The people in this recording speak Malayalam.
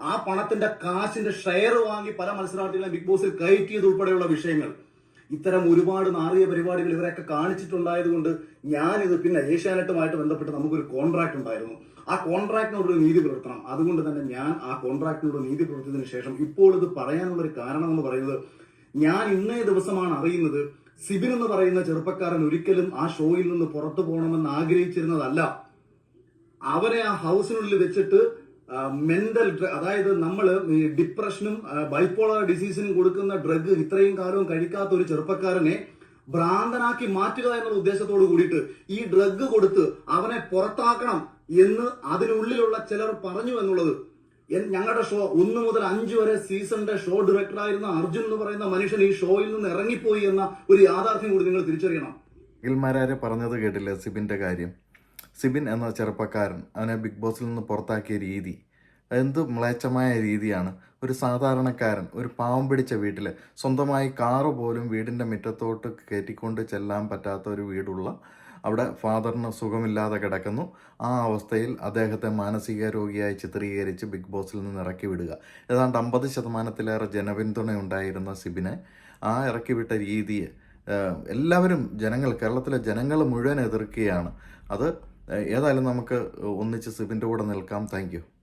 ആ പണത്തിന്റെ കാശിന്റെ ഷെയർ വാങ്ങി പല മത്സരാർത്ഥികളെ ബിഗ് ബോസിൽ കയറ്റിയത് ഉൾപ്പെടെയുള്ള വിഷയങ്ങൾ. ഇത്തരം ഒരുപാട് നാറിയ പരിപാടികൾ ഇവരൊക്കെ കാണിച്ചിട്ടുണ്ടായത് കൊണ്ട് ഞാനിത് പിന്നെ ഏഷ്യാനെറ്റുമായിട്ട് ബന്ധപ്പെട്ട് നമുക്കൊരു കോൺട്രാക്ട് ഉണ്ടായിരുന്നു. ആ കോൺട്രാക്ടിനോട് ഒരു നീതി പുലർത്തണം. അതുകൊണ്ട് തന്നെ ഞാൻ ആ കോൺട്രാക്ടിനോട് നീതി പുലർത്തിയതിനു ശേഷം ഇപ്പോൾ ഇത് പറയാനുള്ള ഒരു കാരണം എന്ന് പറയുന്നത് ഞാൻ ഇന്നേ ദിവസമാണ് അറിയുന്നത് സിബിൻ എന്ന് പറയുന്ന ചെറുപ്പക്കാരൻ ഒരിക്കലും ആ ഷോയിൽ നിന്ന് പുറത്തു പോകണമെന്ന് ആഗ്രഹിച്ചിരുന്നതല്ല. അവരെ ആ ഹൗസിനുള്ളിൽ വെച്ചിട്ട് മെന്റൽ അതായത് നമ്മൾ ഡിപ്രഷനും ബൈപ്പോളർ ഡിസീസിനും കൊടുക്കുന്ന ഡ്രഗ് ഇത്രയും കാലവും കഴിക്കാത്ത ഒരു ചെറുപ്പക്കാരനെ ഭ്രാന്തനാക്കി മാറ്റുക എന്നുള്ള ഉദ്ദേശത്തോട് കൂടിയിട്ട് ഈ ഡ്രഗ് കൊടുത്ത് അവനെ പുറത്താക്കണം എന്ന് അതിനുള്ളിലുള്ള ചിലർ പറഞ്ഞു എന്നുള്ളത് ഞങ്ങളുടെ ഷോ ഒന്ന് മുതൽ അഞ്ച് വരെ സീസണിന്റെ ഷോ ഡയറക്ടർ ആയിരുന്ന അർജുൻ എന്ന് പറയുന്ന മനുഷ്യൻ ഈ ഷോയിൽ നിന്ന് ഇറങ്ങിപ്പോയി എന്ന ഒരു യാഥാർത്ഥ്യം കൂടി നിങ്ങൾ തിരിച്ചറിയണം. ഗിൽമാരാരെ പറഞ്ഞത് കേട്ടില്ല സിബിന്റെ കാര്യം? സിബിൻ എന്ന ചെറുപ്പക്കാരൻ അവനെ ബിഗ് ബോസിൽ നിന്ന് പുറത്താക്കിയ രീതി എന്ത് മ്ലേച്ഛമായ രീതിയാണ്. ഒരു സാധാരണക്കാരൻ ഒരു പാവം പിടിച്ച വീട്ടിൽ സ്വന്തമായി കാറ് പോലും വീടിന്റെ മുറ്റത്തോട്ട് കയറ്റിക്കൊണ്ട് ചെല്ലാൻ പറ്റാത്ത ഒരു വീടുള്ള അവിടെ ഫാദറിന് സുഖമില്ലാതെ കിടക്കുന്നു. ആ അവസ്ഥയിൽ അദ്ദേഹത്തെ മാനസിക രോഗിയായി ചിത്രീകരിച്ച് ബിഗ് ബോസിൽ നിന്ന് ഇറക്കി വിടുക. ഏതാണ്ട് അമ്പത് ശതമാനത്തിലേറെ ജനപിന്തുണ ഉണ്ടായിരുന്ന സിബിനെ ആ ഇറക്കി വിട്ട രീതിയെ എല്ലാവരും ജനങ്ങൾ കേരളത്തിലെ ജനങ്ങൾ മുഴുവൻ എതിർക്കുകയാണ്. അത് ഏതായാലും നമുക്ക് ഒന്നിച്ച് സിബിന്റെ കൂടെ നിൽക്കാം. താങ്ക്